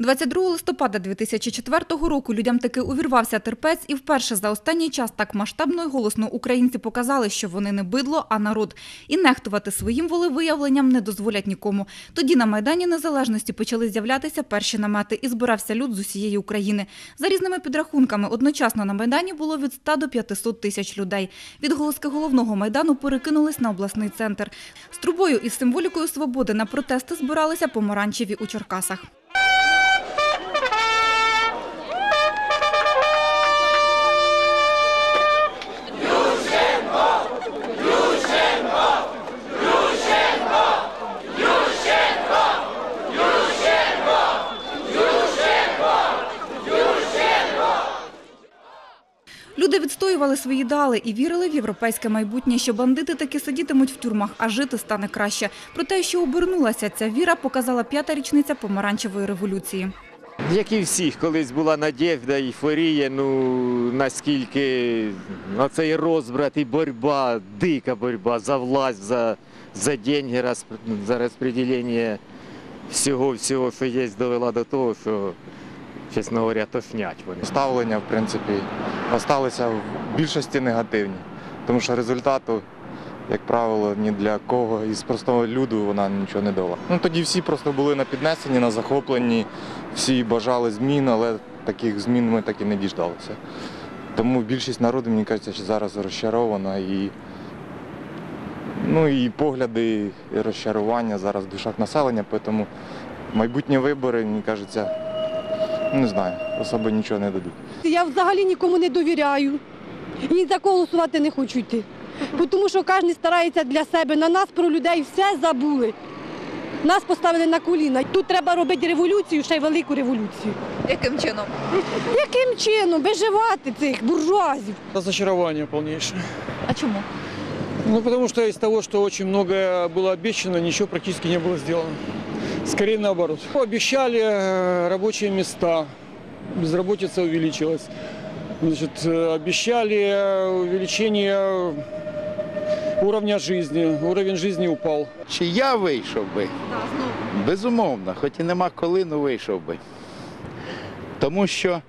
22 листопада 2004 року людям таки увірвався терпець, і вперше за останній час так масштабно і голосно українці показали, що вони не бидло, а народ. І нехтувати своїм волевиявленням не дозволять нікому. Тоді на Майдані Незалежності почали з'являтися перші намети і збирався люд з усієї України. За різними підрахунками, одночасно на Майдані було від 100 до 500 тисяч людей. Відголоски головного Майдану перекинулись на обласний центр. З трубою із символікою свободи на протести збиралися помаранчеві у Черкасах. Люди відстоювали свої ідеали і вірили в європейське майбутнє, що бандити таки сидітимуть в тюрмах, а жити стане краще. Про те, що обернулася ця віра, показала п'ята річниця помаранчевої революції. Як і всіх, колись була надєвда, ейфорія, ну наскільки оцей розбрат і боротьба, дика боротьба за власть, за, за деньги, за розподілення всього, всього, що є, довела до того, що, чесно говоря, тошнять вони. ставлення, в принципі, залишилися в більшості негативні, тому що результату, як правило, ні для кого із простого люду вона нічого не дала. Ну тоді всі просто були на піднесенні, на захопленні, всі бажали змін, але таких змін ми так і не діждалися. Тому більшість народу, мені кажеться, що зараз розчарована і. Ну і погляди, і розчарування зараз в душах населення, тому майбутні вибори, мені кажеться, не знаю, особо нічого не дадуть. Я взагалі нікому не довіряю. І ні за кого голосувати не хочу йти. Бо Тому що кожен старається для себе. На нас про людей все забули. Нас поставили на коліна. Тут треба робити революцію, ще й велику революцію. Яким чином? Яким чином виживати цих буржуазів? Разочарование полнейшее. А чому? Ну, потому что из того, что очень многое было обещано, ничего практически не было сделано. Скорее наоборот. Обещали э, рабочие места, безработица увеличилась. Значит, э, обещали э, увеличение уровня жизни, уровень жизни упал. Чи я вийшов би? Безумовно, хоч і нема коли, але вийшов би. Тому що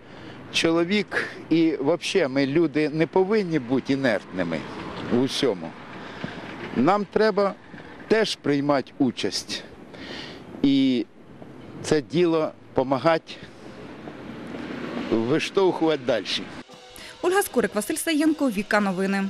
чоловік і взагалі ми люди не повинні бути інертними у всьому. Нам треба теж приймати участь. І це діло допомагати виштовхувати далі. Ольга Скорик, Василь Саєнко, Віка Новини.